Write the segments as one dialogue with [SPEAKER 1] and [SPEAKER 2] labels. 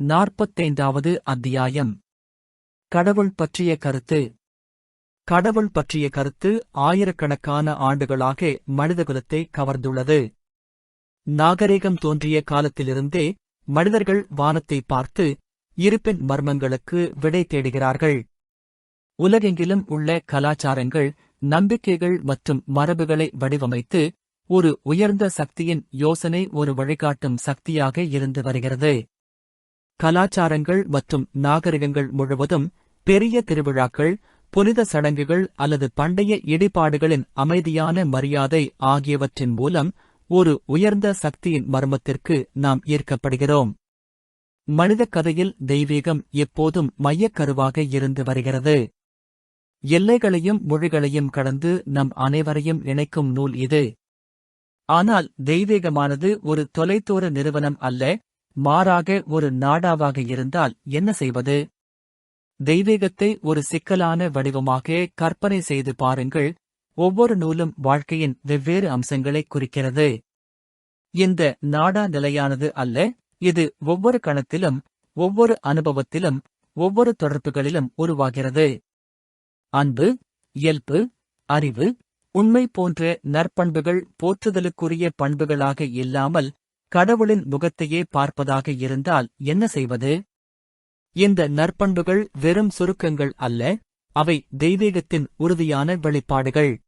[SPEAKER 1] நாற்பத்தைந்தாவது அத்தியாயம். கடவுள் பற்றிய கருத்து. கடவுள் பற்றிய கருத்து ஆயிரக்கணக்கான ஆண்டுகளாக மனிதகுலத்தை கவர்ந்துள்ளது. நாகரிகம் தோன்றிய காலத்திலிருந்தே மனிதர்கள் வானத்தை பார்த்து இருப்பின் மர்மங்களுக்கு விடை தேடுகிறார்கள். உலகெங்கிலும் உள்ள கலாச்சாரங்கள் நம்பிக்கைகள் மற்றும் மரபுகளை வடிவமைத்து ஒரு உயர்ந்த சக்தியின் யோசனை ஒரு வழிகாட்டும் சக்தியாக இருந்து வருகிறது. கலாச்சாரங்கள் மற்றும் நாகரிகங்கள் முழுவதும் பெரிய திருவிழாக்கள் புனித சடங்குகள் அல்லது பண்டைய இடிபாடுகளின் அமைதியான மரியாதை ஆகியவற்றின் மூலம் ஒரு உயர்ந்த சக்தியின் மர்மத்திற்கு நாம் ஈர்க்கப்படுகிறோம். மனித கதையில் தெய்வீகம் எப்போதும் மையக்கருவாக இருந்து வருகிறது. எல்லைகளையும் மொழிகளையும் கடந்து நம் அனைவரையும் இணைக்கும் நூல் இது. ஆனால் தெய்வீகமானது ஒரு தொலைதூர நிறுவனம் அல்ல மாறாக ஒரு நாடாவாக இருந்தால் என்ன செய்வது? தெய்வீகத்தை ஒரு சிக்கலான வடிவமாக கற்பனை செய்து பாருங்கள். ஒவ்வொரு நூலும் வாழ்க்கையின் வெவ்வேறு அம்சங்களை குறிக்கிறது. இந்த நாடா நிலையானது அல்ல. இது ஒவ்வொரு கணத்திலும் ஒவ்வொரு அனுபவத்திலும் ஒவ்வொரு தொடர்புகளிலும் உருவாகிறது. அன்பு இயல்பு அறிவு உண்மை போன்ற நற்பண்புகள் போற்றுதலுக்குரிய பண்புகளாக இல்லாமல் கடவுளின் முகத்தையே பார்ப்பதாக இருந்தால் என்ன செய்வது? இந்த நற்பண்புகள் வெறும் சுருக்கங்கள் அல்ல அவை தெய்வீகத்தின் உறுதியான வெளிப்பாடுகள்.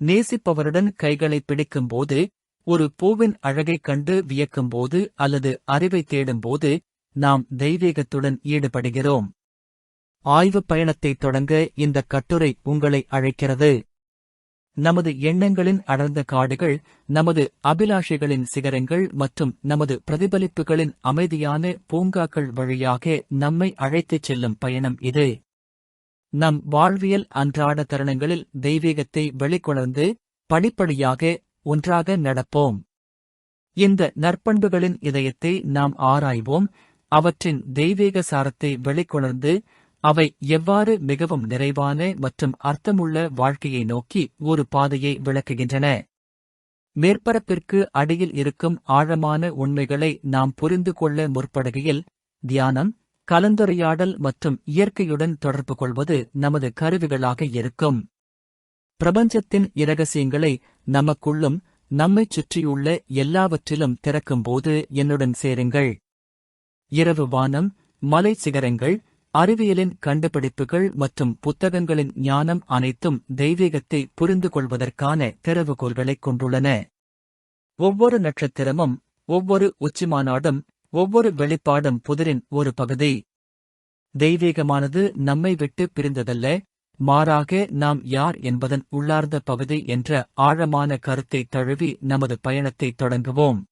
[SPEAKER 1] நேசிப்பவருடன் கைகளை பிடிக்கும்போது ஒரு பூவின் அழகைக் கண்டு வியக்கும்போது அல்லது அறிவை தேடும்போது நாம் தெய்வீகத்துடன் ஈடுபடுகிறோம். ஆய்வுப் பயணத்தைத் தொடங்க இந்த கட்டுரை உங்களை அழைக்கிறது. நமது எண்ணங்களின் அடர்ந்த காடுகள் நமது அபிலாஷைகளின் சிகரங்கள் மற்றும் நமது பிரதிபலிப்புகளின் அமைதியான பூங்காக்கள் வழியாக நம்மை அழைத்துச் செல்லும் பயணம் இது. நம் வாழ்வியல் அன்றாட தருணங்களில் தெய்வீகத்தை வெளிக்கொணர்ந்து படிப்படியாக ஒன்றாக நடப்போம். இந்த நற்பண்புகளின் இதயத்தை நாம் ஆராய்வோம் அவற்றின் தெய்வீக சாரத்தை வெளிக்கொணர்ந்து அவை எவ்வாறு மிகவும் நிறைவான மற்றும் அர்த்தமுள்ள வாழ்க்கையை நோக்கி ஒரு பாதையை விளக்குகின்றன. மேற்பரப்பிற்கு அடியில் இருக்கும் ஆழமான உண்மைகளை நாம் புரிந்து கொள்ள முற்படுகையில் தியானம் கலந்துரையாடல் மற்றும் இயற்கையுடன் தொடர்பு கொள்வது நமது கருவிகளாக இருக்கும். பிரபஞ்சத்தின் இரகசியங்களை நமக்குள்ளும் நம்மைச் சுற்றியுள்ள எல்லாவற்றிலும் திறக்கும்போது என்னுடன் சேருங்கள். இரவு வானம் மலை சிகரங்கள் அறிவியலின் கண்டுபிடிப்புகள் மற்றும் புத்தகங்களின் ஞானம் அனைத்தும் தெய்வீகத்தை புரிந்து கொள்வதற்கான திறவுகோல்களைக் கொண்டுள்ளன. ஒவ்வொரு நட்சத்திரமும் ஒவ்வொரு உச்சிமாநாடும் ஒவ்வொரு வெளிப்பாடும் புதிரின் ஒரு பகுதி. தெய்வீகமானது நம்மை விட்டு பிரிந்ததல்ல மாறாக நாம் யார் என்பதன் உள்ளார்ந்த பகுதி என்ற ஆழமான கருத்தை தழுவி நமது பயணத்தை தொடங்குவோம்.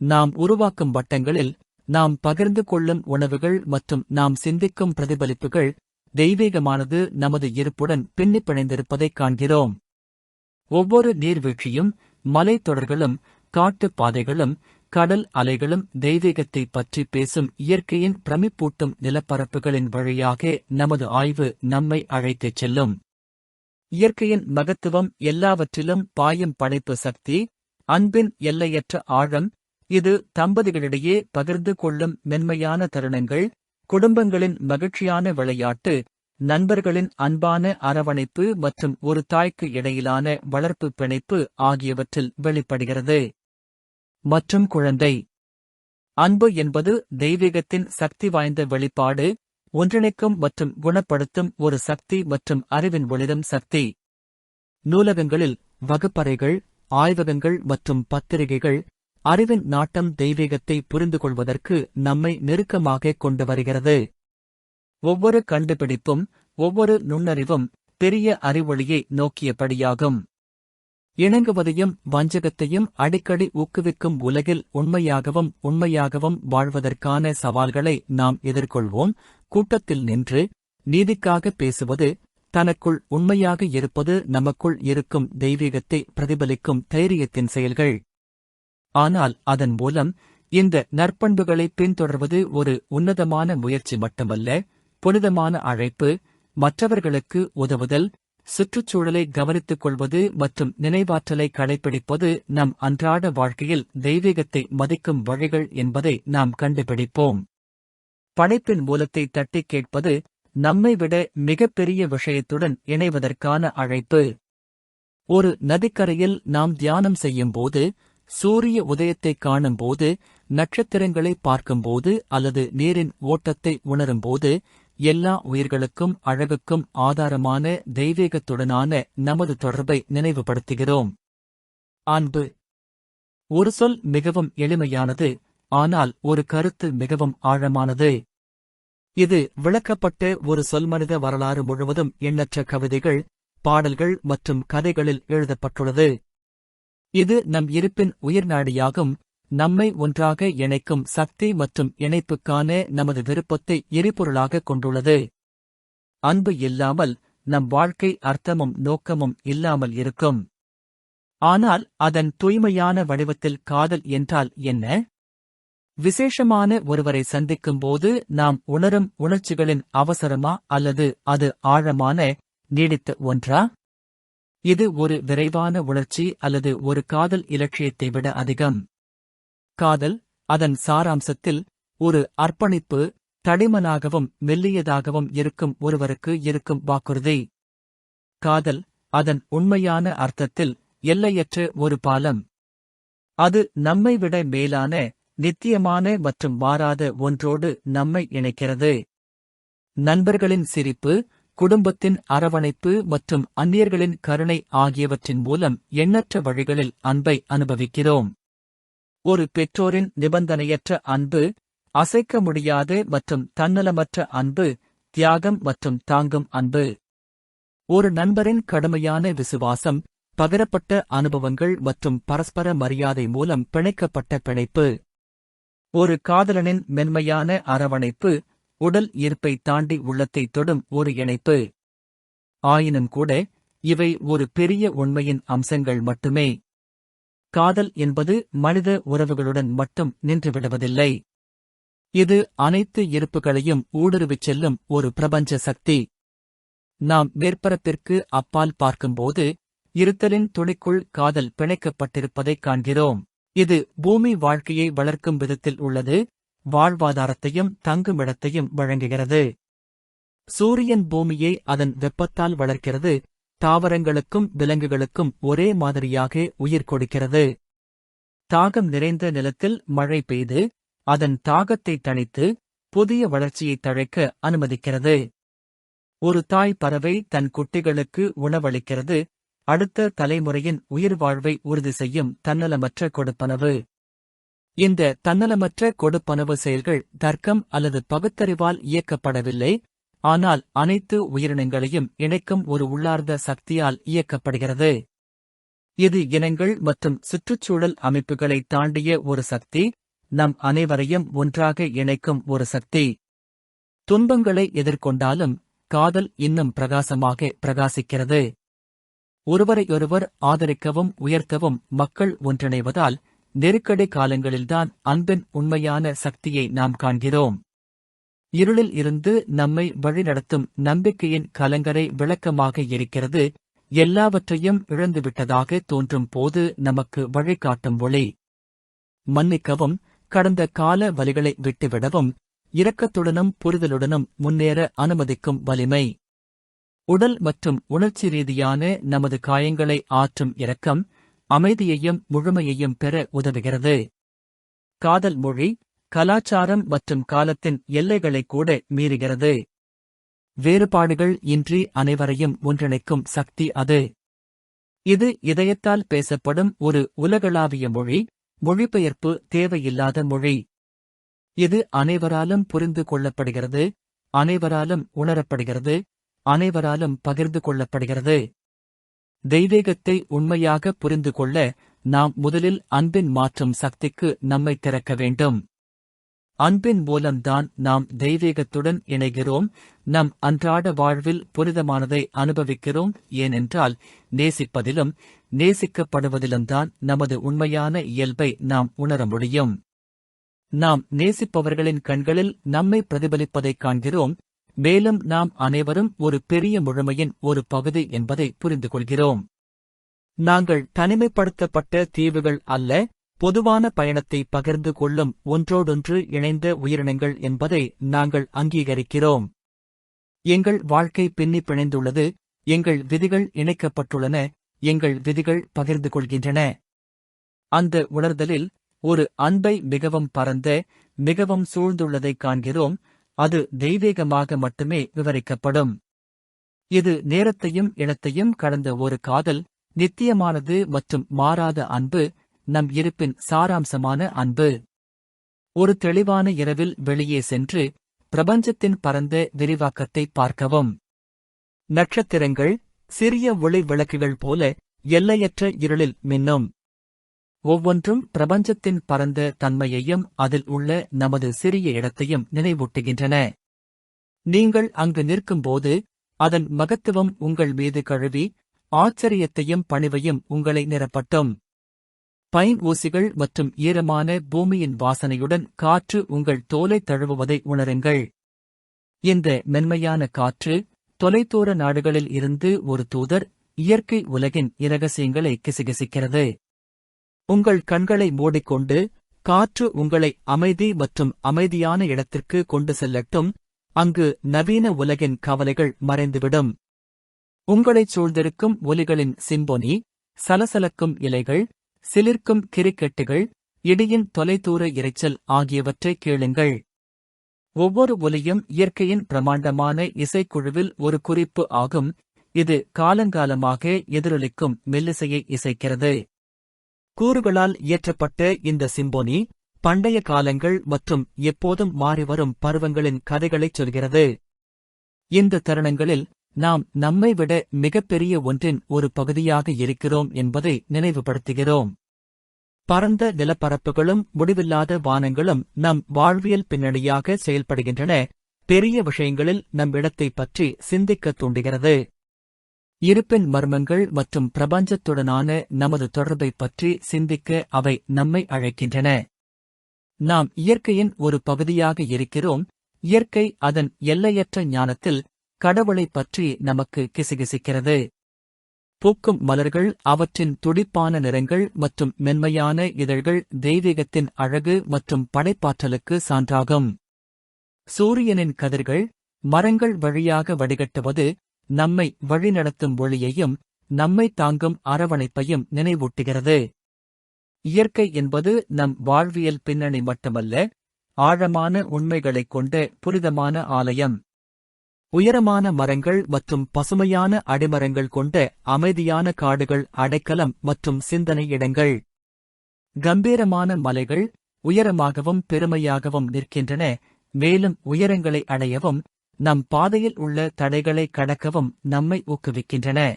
[SPEAKER 1] நாம் உருவாக்கும் வட்டங்களில் நாம் பகிர்ந்து கொள்ளும் உணவுகள் மற்றும் நாம் சிந்திக்கும் பிரதிபலிப்புகள் தெய்வீகமானது நமது இருப்புடன் பின்னிப் பிணைந்திருப்பதைக் காண்கிறோம். ஒவ்வொரு நீர்வீழ்ச்சியும் மலைத்தொடர்களும் காட்டுப் பாதைகளும் கடல் அலைகளும் தெய்வீகத்தை பற்றி பேசும் இயற்கையின் பிரமிப்பூட்டும் நிலப்பரப்புகளின் வழியாக நமது ஆய்வு நம்மை அழைத்துச் செல்லும். இயற்கையின் மகத்துவம் எல்லாவற்றிலும் பாயும் படைப்பு சக்தி அன்பின் எல்லையற்ற ஆழம் இது தம்பதிகளிடையே பகிர்ந்து கொள்ளும் மென்மையான தருணங்கள் குடும்பங்களின் மகிழ்ச்சியான விளையாட்டு நண்பர்களின் அன்பான அரவணைப்பு மற்றும் ஒரு தாய்க்கு இடையிலான வளர்ப்பு பிணைப்பு ஆகியவற்றில் வெளிப்படுகிறது. மற்றும் குழந்தை. அன்பு என்பது தெய்வீகத்தின் சக்தி வாய்ந்த வெளிப்பாடு ஒன்றிணைக்கும் மற்றும் குணப்படுத்தும் ஒரு சக்தி மற்றும் அறிவின் ஒளிரும் சக்தி. நூலகங்களில் வகுப்பறைகள் ஆய்வகங்கள் மற்றும் பத்திரிகைகள் அறிவின் நாட்டம் தெய்வீகத்தை புரிந்து கொள்வதற்கு நம்மை நெருக்கமாக கொண்டு வருகிறது. ஒவ்வொரு கண்டுபிடிப்பும் ஒவ்வொரு நுண்ணறிவும் பெரிய அறிவொளியை நோக்கியபடியாகும். இணங்குவதையும் வஞ்சகத்தையும் அடிக்கடி ஊக்குவிக்கும் உலகில் உண்மையாகவும் உண்மையாகவும் வாழ்வதற்கான சவால்களை நாம் எதிர்கொள்வோம். கூட்டத்தில் நின்று நீதிக்காக பேசுவது தனக்குள் உண்மையாக இருப்பது நமக்குள் இருக்கும் தெய்வீகத்தை பிரதிபலிக்கும் தைரியத்தின் செயல்கள். ஆனால் அதன் மூலம் இந்த நற்பண்புகளை பின்தொடர்வது ஒரு உன்னதமான முயற்சி மட்டுமல்ல புனிதமான அழைப்பு மற்றவர்களுக்கு உதவுதல் சுற்றுச்சூழலை கவனித்துக் கொள்வது மற்றும் நினைவாற்றலை கடைபிடிப்பது நம் அன்றாட வாழ்க்கையில் தெய்வீகத்தை மதிக்கும் வழிகள் என்பதை நாம் கண்டுபிடிப்போம். படைப்பின் மூலத்தை தட்டிக் கேட்பது நம்மை விட மிகப்பெரிய விஷயத்துடன் இணைவதற்கான அழைப்பு. ஒரு நதிக்கரையில் நாம் தியானம் செய்யும்போது சூரிய உதயத்தை காணும்போது நட்சத்திரங்களை பார்க்கும்போது அல்லது நீரின் ஓட்டத்தை உணரும்போது எல்லா உயிர்களுக்கும் அழகுக்கும் ஆதாரமான தெய்வீகத்துடனான நமது தொடர்பை நினைவுபடுத்துகிறோம். அன்பு. ஒரு சொல் மிகவும் எளிமையானது ஆனால் ஒரு கருத்து மிகவும் ஆழமானது. இது விளக்கப்பட்ட ஒரு சொல்மனித வரலாறு முழுவதும் எண்ணற்ற கவிதைகள் பாடல்கள் மற்றும் கதைகளில் எழுதப்பட்டுள்ளது. இது நம் இருப்பின் உயிர்நாடியாகும் நம்மை ஒன்றாக இணைக்கும் சக்தி மற்றும் இணைப்புக்கான நமது விருப்பத்தை எரிபொருளாக கொண்டுள்ளது. அன்பு இல்லாமல் நம் வாழ்க்கை அர்த்தமும் நோக்கமும் இல்லாமல் இருக்கும். ஆனால் அதன் தூய்மையான வடிவத்தில் காதல் என்றால் என்ன? விசேஷமான ஒருவரை சந்திக்கும்போது நாம் உணரும் உணர்ச்சிகளின் அவசரமா அல்லது அது ஆழமான நீடித்த ஒன்றா? இது ஒரு விரைவான உணர்ச்சி அல்லது ஒரு காதல் இலட்சியத்தை விட அதிகம். காதல் அதன் சாராம்சத்தில் ஒரு அர்ப்பணிப்பு தடிமனாகவும் மெல்லியதாகவும் இருக்கும் ஒருவருக்கு இருக்கும் வாக்குறுதி. காதல் அதன் உண்மையான அர்த்தத்தில் எல்லையற்ற ஒரு பாலம். அது நம்மை விட மேலான நித்தியமான மற்றும் மாறாத ஒன்றோடு நம்மை இணைக்கிறது. நண்பர்களின் சிரிப்பு குடும்பத்தின் அரவணைப்பு மற்றும் அந்நியர்களின் கருணை ஆகியவற்றின் மூலம் எண்ணற்ற வழிகளில் அன்பை அனுபவிக்கிறோம். ஒரு பெற்றோரின் நிபந்தனையற்ற அன்பு அசைக்க முடியாத மற்றும் தன்னலமற்ற அன்பு தியாகம் மற்றும் தாங்கும் அன்பு. ஒரு நண்பரின் கடுமையான விசுவாசம் பகிரப்பட்ட அனுபவங்கள் மற்றும் பரஸ்பர மரியாதை மூலம் பிணைக்கப்பட்ட பிணைப்பு. ஒரு காதலனின் மென்மையான அரவணைப்பு உடல் ஈர்ப்பை தாண்டி உள்ளத்தை தொடும் ஒரு இணைப்பு. ஆயினும் கூட இவை ஒரு பெரிய உண்மையின் அம்சங்கள் மட்டுமே. காதல் என்பது மனித உறவுகளுடன் மட்டும் நின்றுவிடுவதில்லை. இது அனைத்து இருப்புகளையும் ஊடுருவிச் செல்லும் ஒரு பிரபஞ்ச சக்தி. நாம் மேற்பரப்பிற்கு அப்பால் பார்க்கும்போது இருத்தலின் துணிக்குள் காதல் பிணைக்கப்பட்டிருப்பதைக் காண்கிறோம். இது பூமி வாழ்க்கையை வளர்க்கும் விதத்தில் உள்ளது வாழ்வாதாரத்தையும் தங்குமிடத்தையும் வழங்குகிறது. சூரியன் பூமியை அதன் வெப்பத்தால் வளர்க்கிறது தாவரங்களுக்கும் விலங்குகளுக்கும் ஒரே மாதிரியாக உயிர் கொடுக்கிறது. தாகம் நிறைந்த நிலத்தில் மழை பெய்து அதன் தாகத்தை தணித்து புதிய வளர்ச்சியை தழைக்க அனுமதிக்கிறது. ஒரு தாய் பறவை தன் குட்டிகளுக்கு உணவளிக்கிறது அடுத்த தலைமுறையின் உயிர் வாழ்வை உறுதி செய்யும் தன்னலமற்ற கொடுப்பனவு. இந்த தன்னலமற்ற கொடுப்பனவு செயல்கள் தர்க்கம் அல்லது பகுத்தறிவால் இயக்கப்படவில்லை. ஆனால் அனைத்து உயிரினங்களையும் இணைக்கும் ஒரு உள்ளார்ந்த சக்தியால் இயக்கப்படுகிறது. இது இனங்கள் மற்றும் சுற்றுச்சூழல் அமைப்புகளை தாண்டிய ஒரு சக்தி. நம் அனைவரையும் ஒன்றாக இணைக்கும் ஒரு சக்தி. துன்பங்களை எதிர்கொண்டாலும் காதல் இன்னும் பிரகாசமாக பிரகாசிக்கிறது. ஒருவரையொருவர் ஆதரிக்கவும் உயர்த்தவும் மக்கள் ஒன்றிணைவதால் நெருக்கடி காலங்களில்தான் அன்பின் உண்மையான சக்தியை நாம் காண்கிறோம். இருளில் இருந்து நம்மை வழிநடத்தும் நம்பிக்கையின் கலங்கரை விளக்கமாக இருக்கிறது. எல்லாவற்றையும் இழந்துவிட்டதாக தோன்றும் போது நமக்கு வழிகாட்டும் ஒளி. மன்னிக்கவும் கடந்த கால வலிகளை விட்டுவிடவும் இரக்கத்துடனும் புரிதலுடனும் முன்னேற அனுமதிக்கும் வலிமை. உடல் மற்றும் உணர்ச்சி ரீதியான நமது காயங்களை ஆற்றும் இரக்கம் அமைதியையும் முழுமையையும் பெற உதவுகிறது. காதல் மொழி கலாச்சாரம் மற்றும் காலத்தின் எல்லைகளை கூட மீறுகிறது. வேறுபாடுகள் இன்றி அனைவரையும் ஒன்றிணைக்கும் சக்தி அது. இது இதயத்தால் பேசப்படும் ஒரு உலகளாவிய மொழி மொழிபெயர்ப்பு தேவையில்லாத மொழி. இது அனைவராலும் புரிந்து கொள்ளப்படுகிறது அனைவராலும் உணரப்படுகிறது அனைவராலும் பகிர்ந்து கொள்ளப்படுகிறது. தெய்வீகத்தை உண்மையாக புரிந்து கொள்ள நாம் முதலில் அன்பின் மாற்றும் சக்திக்கு நம்மை திறக்க வேண்டும். அன்பின் மூலம்தான் நாம் தெய்வீகத்துடன் இணைகிறோம். நம் அன்றாட வாழ்வில் புனிதமானதை அனுபவிக்கிறோம். ஏனென்றால் நேசிப்பதிலும் நேசிக்கப்படுவதிலும்தான் நமது உண்மையான இயல்பை நாம் உணர முடியும். நாம் நேசிப்பவர்களின் கண்களில் நம்மை பிரதிபலிப்பதைக் காண்கிறோம். மேலும் நாம் அனைவரும் ஒரு பெரிய முழுமையின் ஒரு பகுதி என்பதை புரிந்து கொள்கிறோம் நாங்கள் தனிமைப்படுத்தப்பட்ட தீவுகள் அல்ல பொதுவான பயணத்தை பகிர்ந்து கொள்ளும் ஒன்றோடொன்று இணைந்த உயிரினங்கள் என்பதை நாங்கள் அங்கீகரிக்கிறோம். எங்கள் வாழ்க்கை பின்னி பிணைந்துள்ளது எங்கள் விதிகள் இணைக்கப்பட்டுள்ளன எங்கள் விதிகள் பகிர்ந்து கொள்கின்றன. அந்த உணர்தலில் ஒரு அன்பை மிகவும் பரந்த மிகவும் சூழ்ந்துள்ளதைக் காண்கிறோம் அது தெய்வீகமாக மட்டுமே விவரிக்கப்படும். இது நேரத்தையும் இடத்தையும் கடந்த ஒரு காதல் நித்தியமானது மற்றும் மாறாத அன்பு நம் இருப்பின் சாராம்சமான அன்பு. ஒரு தெளிவான இரவில் வெளியே சென்று பிரபஞ்சத்தின் பரந்த விரிவாக்கத்தை பார்க்கவும். நட்சத்திரங்கள் சிறிய ஒளி விளக்குகள் போல எல்லையற்ற இருளில் மின்னும். ஒவ்வொன்றும் பிரபஞ்சத்தின் பரந்த தன்மையையும் அதில் உள்ள நமது சிறிய இடத்தையும் நினைவூட்டுகின்றன. நீங்கள் அங்கு நிற்கும்போது அதன் மகத்துவம் உங்கள் மீது கழுவி ஆச்சரியத்தையும் பணிவையும் உங்களை நிரப்பட்டும். பைன் ஊசிகள் மற்றும் ஈரமான பூமியின் வாசனையுடன் காற்று உங்கள் தோலை தழுவுவதை உணருங்கள். இந்த மென்மையான காற்று தொலைதூர நாடுகளில் இருந்து ஒரு தூதர் இயற்கை உலகின் இரகசியங்களை கிசுகிசுக்கிறது. உங்கள் கண்களை மூடிக்கொண்டு காற்று உங்களை அமைதி மற்றும் அமைதியான இடத்திற்கு கொண்டு செல்லட்டும். அங்கு நவீன உலகின் கவலைகள் மறைந்துவிடும். உங்களைச் சூழ்ந்திருக்கும் ஒலிகளின் சிம்பொனி சலசலக்கும் இலைகள் சிலிர்க்கும் கிரிக்கெட்டுகள் இடியின் தொலைதூர இரைச்சல் ஆகியவற்றை கேளுங்கள். ஒவ்வொரு ஒலியும் இயற்கையின் பிரமாண்டமான இசைக்குழுவில் ஒரு குறிப்பு ஆகும். இது காலங்காலமாக எதிரொலிக்கும் மெல்லிசையை இசைக்கிறது. கூறுகளால் இயற்றப்பட்ட இந்த சிம்போனி பண்டைய காலங்கள் மற்றும் எப்போதும் மாறிவரும் பருவங்களின் கதைகளைச் சொல்கிறது. இந்த தருணங்களில் நாம் நம்மை விட மிகப்பெரிய ஒன்றின் ஒரு பகுதியாக இருக்கிறோம் என்பதை நினைவுபடுத்துகிறோம். பரந்த நிலப்பரப்புகளும் முடிவில்லாத வானங்களும் நம் வாழ்வியல் பின்னணியாக செயல்படுகின்றன. பெரிய விஷயங்களில் நம் இடத்தைப் பற்றி சிந்திக்கத் தூண்டுகிறது. இருப்பின் மர்மங்கள் மற்றும் பிரபஞ்சத்துடனான நமது தொடர்பைப் பற்றி சிந்திக்க அவை நம்மை அழைக்கின்றன. நாம் இயற்கையின் ஒரு பகுதியாக இருக்கிறோம். இயற்கை அதன் எல்லையற்ற ஞானத்தில் கடவுளைப் பற்றி நமக்கு கிசுகிசுக்கிறது. பூக்கும் மலர்கள் அவற்றின் துடிப்பான நிறங்கள் மற்றும் மென்மையான இதழ்கள் தெய்வீகத்தின் அழகு மற்றும் படைப்பாற்றலுக்கு சான்றாகும். சூரியனின் கதிர்கள் மரங்கள் வழியாக வடிகட்டுவது நம்மை வழிநடத்தும் ஒளியையும் நம்மை தாங்கும் அரவணைப்பையும் நினைவூட்டுகிறது. இயற்கை என்பது நம் வாழ்வியல் பின்னணி மட்டுமல்ல ஆழமான உண்மைகளைக் கொண்ட புனிதமான ஆலயம். உயரமான மரங்கள் மற்றும் பசுமையான அடிமரங்கள் கொண்ட அமைதியான காடுகள் அடைக்கலம் மற்றும் சிந்தனை இடங்கள். கம்பீரமான மலைகள் உயரமாகவும் பெருமையாகவும் நிற்கின்றன மேலும் உயரங்களை அடையவும் நம் பாதையில் உள்ள தடைகளை கடக்கவும் நம்மை ஊக்குவிக்கின்றன.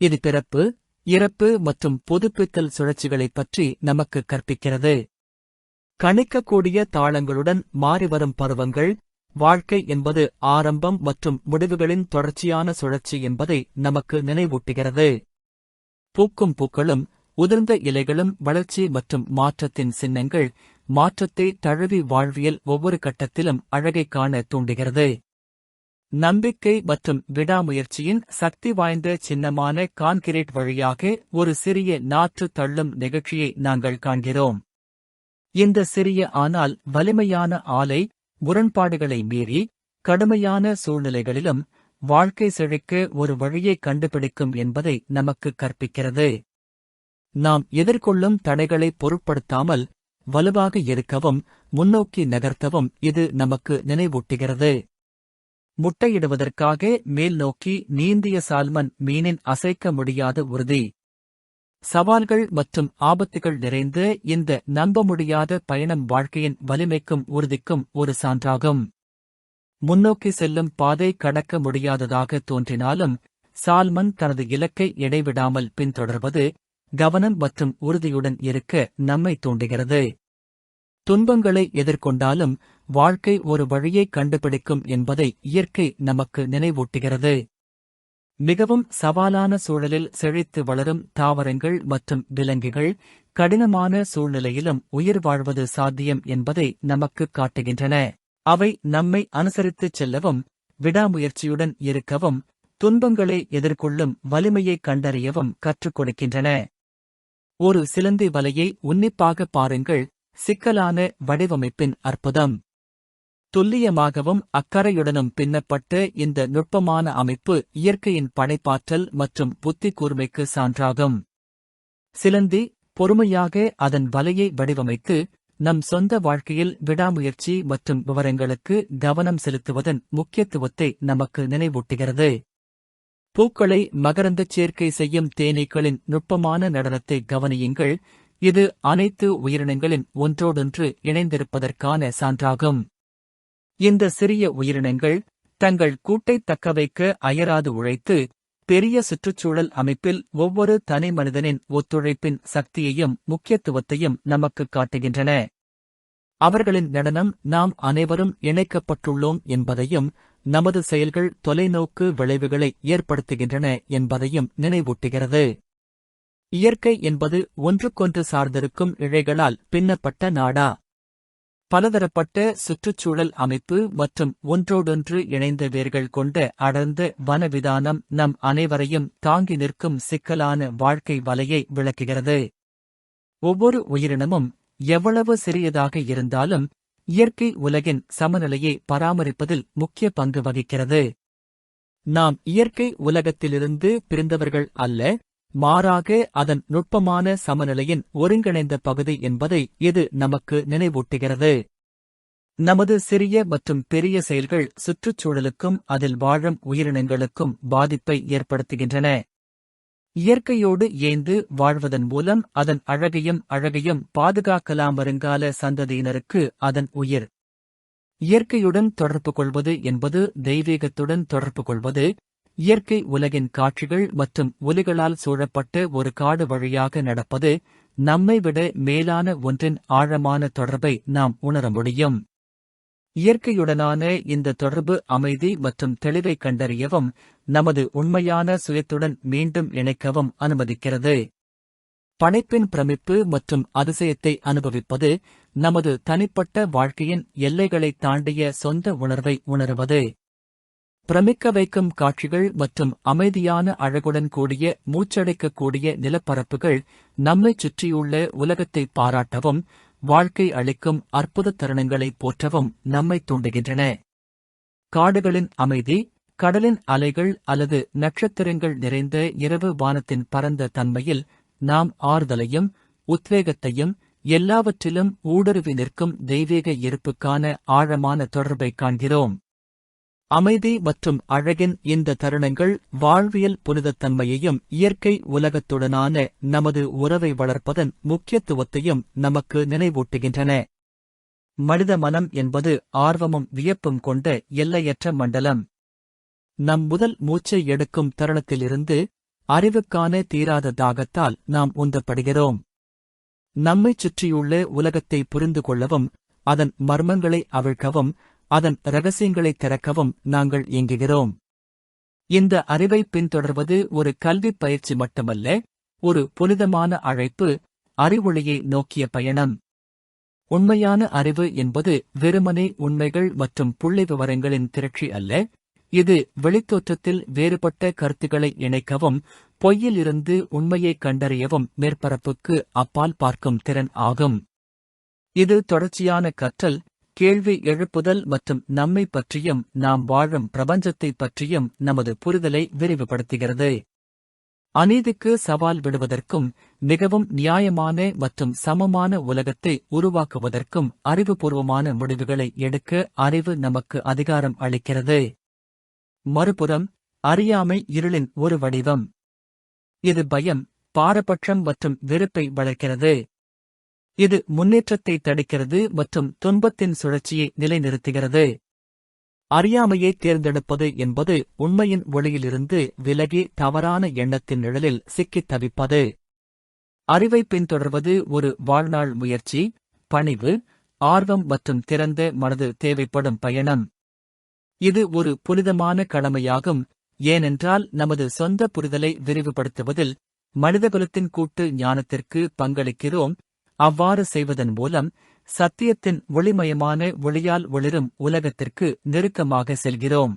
[SPEAKER 1] இது பிறப்பு இறப்பு மற்றும் புதுப்பித்தல் சுழற்சிகளைப் பற்றி நமக்கு கற்பிக்கிறது. கணிக்கக்கூடிய தாளங்களுடன் மாறிவரும் பருவங்கள் வாழ்க்கை என்பது ஆரம்பம் மற்றும் முடிவுகளின் தொடர்ச்சியான சுழற்சி என்பதை நமக்கு நினைவூட்டுகிறது. பூக்கும் பூக்களும் உதிர்ந்த இலைகளும் வளர்ச்சி மற்றும் மாற்றத்தின் சின்னங்கள் மாற்றத்தை தழுவி வாழ்வியல் ஒவ்வொரு கட்டத்திலும் அழகைக் காண தூண்டுகிறது. நம்பிக்கை மற்றும் விடாமுயற்சியின் சக்தி வாய்ந்த சின்னமான கான்கிரீட் வழியாக ஒரு சிறிய நாற்று தள்ளும் நிகழ்ச்சியை நாங்கள் காண்கிறோம். இந்த சிறிய ஆனால் வலிமையான ஆலை முரண்பாடுகளை மீறி கடுமையான சூழ்நிலைகளிலும் வாழ்க்கை செழிக்க ஒரு வழியை கண்டுபிடிக்கும் என்பதை நமக்கு கற்பிக்கிறது. நாம் எதிர்கொள்ளும் தடைகளை பொருட்படுத்தாமல் வலுவாக இருக்கவும் முன்னோக்கி நகர்த்தவும் இது நமக்கு நினைவூட்டுகிறது. முட்டையிடுவதற்காக மேல் நோக்கி நீந்திய சால்மன் மீனின் அசைக்க முடியாத உறுதி. சவால்கள் மற்றும் ஆபத்துகள் நிறைந்து இந்த நம்ப முடியாத பயணம் வாழ்க்கையின் வலிமைக்கும் உறுதிக்கும் ஒரு சான்றாகும். முன்னோக்கி செல்லும் பாதை கடக்க முடியாததாக தோன்றினாலும் சால்மன் தனது இலக்கை இடைவிடாமல் பின்தொடர்வது கவனம் மற்றும் உறுதியுடன் இருக்க நம்மை தூண்டுகிறது. துன்பங்களை எதிர்கொண்டாலும் வாழ்க்கை ஒரு வழியை கண்டுபிடிக்கும் என்பதை இயற்கை நமக்கு நினைவூட்டுகிறது. மிகவும் சவாலான சூழலில் செழித்து வளரும் தாவரங்கள் மற்றும் விலங்குகள் கடினமான சூழ்நிலையிலும் உயிர் வாழ்வது சாத்தியம் என்பதை நமக்கு காட்டுகின்றன. அவை நம்மை அனுசரித்துச் செல்லவும் விடாமுயற்சியுடன் இருக்கவும் துன்பங்களை எதிர்கொள்ளும் வலிமையை கண்டறியவும் கற்றுக் கொடுக்கின்றன. ஒரு சிலந்தி வலையை உன்னிப்பாக பாருங்கள் சிக்கலான வடிவமைப்பின் அற்புதம். துல்லியமாகவும் அக்கறையுடனும் பின்னப்பட்ட இந்த நுட்பமான அமைப்பு இயற்கையின் படைப்பாற்றல் மற்றும் புத்தி கூர்மைக்கு சான்றாகும். சிலந்தி பொறுமையாக அதன் வலையை வடிவமைத்து நம் சொந்த வாழ்க்கையில் விடாமுயற்சி மற்றும் விவரங்களுக்கு கவனம் செலுத்துவதன் முக்கியத்துவத்தை நமக்கு நினைவூட்டுகிறது. பூக்களை மகரந்தச் சேர்க்கை செய்யும் தேனீக்களின் நுட்பமான நடனத்தை கவனியுங்கள். இது அனைத்து உயிரினங்களின் ஒன்றோடொன்று இணைந்திருப்பதற்கான சான்றாகும். இந்த சிறிய உயிரினங்கள் தங்கள் கூட்டைத் தக்கவைக்க அயராது உழைத்து பெரிய சுற்றுச்சூழல் அமைப்பில் ஒவ்வொரு தனி மனிதனின் ஒத்துழைப்பின் சக்தியையும் முக்கியத்துவத்தையும் நமக்கு காட்டுகின்றன. அவர்களின் நடனம் நாம் அனைவரும் இணைக்கப்பட்டுள்ளோம் என்பதையும் நமது செயல்கள் தொலைநோக்கு விளைவுகளை ஏற்படுத்துகின்றன என்பதையும் நினைவூட்டுகிறது. இயற்கை என்பது ஒன்றுக்கொன்று சார்ந்திருக்கும் இழைகளால் பின்னப்பட்ட நாடா. பலதரப்பட்ட சுற்றுச்சூழல் அமைப்பு மற்றும் ஒன்றோடொன்று இணைந்த வேர்கள் கொண்ட அடர்ந்த வனவிதானம் நம் அனைவரையும் தாங்கி நிற்கும் சிக்கலான வாழ்க்கை வலையை விளக்குகிறது. ஒவ்வொரு உயிரினமும் எவ்வளவு சிறியதாக இருந்தாலும் இயற்கை உலகின் சமநிலையை பராமரிப்பதில் முக்கிய பங்கு வகிக்கிறது. நாம் இயற்கை உலகத்திலிருந்து பிரிந்தவர்கள் அல்ல மாறாக அதன் நுட்பமான சமநிலையின் ஒருங்கிணைந்த பகுதி என்பதை இது நமக்கு நினைவூட்டுகிறது. நமது சிறிய மற்றும் பெரிய செயல்கள் சுற்றுச்சூழலுக்கும் அதில் வாழும் உயிரினங்களுக்கும் பாதிப்பை ஏற்படுத்துகின்றன. இயற்கையோடு ஏந்து வாழ்வதன் மூலம் அதன் அழகையும் அழகையும் பாதுகாக்கலாம் வருங்கால சந்ததியினருக்கு அதன் உயிர். இயற்கையுடன் தொடர்பு கொள்வது என்பது தெய்வீகத்துடன் தொடர்பு கொள்வது இயற்கை உலகின் காட்சிகள் மற்றும் ஒலிகளால் சூழப்பட்ட ஒரு காடு வழியாக நடப்பது நம்மை விட மேலான ஒன்றின் ஆழமான தொடர்பை நாம் உணர முடியும். இயற்கையுடனான இந்த தொடர்பு அமைதி மற்றும் தெளிவை கண்டறியவும் நமது உண்மையான சுயத்துடன் மீண்டும் இணைக்கவும் அனுமதிக்கிறது. படைப்பின் பிரமிப்பு மற்றும் அதிசயத்தை அனுபவிப்பது நமது தனிப்பட்ட வாழ்க்கையின் எல்லைகளை தாண்டிய சொந்த உணர்வை உணருவது. பிரமிக்க வைக்கும் காட்சிகள் மற்றும் அமைதியான அழகுடன் கூடிய மூச்சடைக்கக்கூடிய நிலப்பரப்புகள் நம்மைச் சுற்றியுள்ள உலகத்தை பாராட்டவும் வாழ்க்கை அளிக்கும் அற்புத தருணங்களை போற்றவும் நம்மை தூண்டுகின்றன. காடுகளின் அமைதி கடலின் அலைகள் அல்லது நட்சத்திரங்கள் நிறைந்த இரவு வானத்தின் பரந்த தன்மையில் நாம் ஆறுதலையும் உத்வேகத்தையும் எல்லாவற்றிலும் ஊடுருவி நிற்கும் தெய்வீக இருப்புக்கான ஆழமான தொடர்பைக் காண்கிறோம். அமைதி மற்றும் அழகின் இந்த தருணங்கள் வாழ்வியல் புனிதத்தன்மையையும் இயற்கை உலகத்துடனான நமது உறவை வளர்ப்பதன் முக்கியத்துவத்தையும் நமக்கு நினைவூட்டுகின்றன. மனித மனம் என்பது ஆர்வமும் வியப்பும் கொண்ட எல்லையற்ற மண்டலம். நம் முதல் மூச்சை எடுக்கும் தருணத்திலிருந்து அறிவுக்கான தீராத தாகத்தால் நாம் உந்தப்படுகிறோம். நம்மைச் சுற்றியுள்ள உலகத்தை புரிந்து கொள்ளவும் அதன் மர்மங்களை அவிழ்க்கவும் அதன் ரகசியங்களை திறக்கவும் நாங்கள் இயங்குகிறோம். இந்த அறிவை பின்தொடர்வது ஒரு கல்விப் பயிற்சி மட்டுமல்ல ஒரு புனிதமான அழைப்பு அறிவொளியை நோக்கிய பயணம். உண்மையான அறிவு என்பது வெறுமனே உண்மைகள் மற்றும் புள்ளி விவரங்களின் திரட்சி அல்ல இது வெளித்தோற்றத்தில் வேறுபட்ட கருத்துக்களை இணைக்கவும் பொய்யில் இருந்து உண்மையை கண்டறியவும் மேற்பரப்புக்கு அப்பால் பார்க்கும் திறன் ஆகும். இது தொடர்ச்சியான கற்றல் கேள்வி எழுப்புதல் மற்றும் நம்மை பற்றியும் நாம் வாழும் பிரபஞ்சத்தைப் பற்றியும் நமது புரிதலை விரிவுபடுத்துகிறது. அநீதிக்கு சவால் விடுவதற்கும் மிகவும் நியாயமான மற்றும் சமமான உலகத்தை உருவாக்குவதற்கும் அறிவுபூர்வமான முடிவுகளை எடுக்க அறிவு நமக்கு அதிகாரம் அளிக்கிறது. மறுபுறம் அறியாமை இருளின் ஒரு வடிவம். இது பயம் பாரபட்சம் மற்றும் வெறுப்பை வளர்க்கிறது. இது முன்னேற்றத்தை தடுக்கிறது மற்றும் துன்பத்தின் சுழற்சியை நிலைநிறுத்துகிறது. அறியாமையை தேர்ந்தெடுப்பது என்பது உண்மையின் ஒளியிலிருந்து விலகி தவறான எண்ணத்தின் நிழலில் சிக்கித் தவிப்பது. அறிவை பின்தொடர்வது ஒரு வாழ்நாள் முயற்சி பணிவு ஆர்வம் மற்றும் திறந்த மனது தேவைப்படும் பயணம். இது ஒரு புனிதமான கடமையாகும் ஏனென்றால் நமது சொந்த புரிதலை விரிவுபடுத்துவதில் மனிதகுலத்தின் கூட்டு ஞானத்திற்கு பங்களிக்கிறோம் அவ்வாறு செய்வதன் மூலம் சத்தியத்தின் ஒளிமயமான ஒளியால் ஒளிரும் உலகத்திற்கு நெருக்கமாக செல்கிறோம்.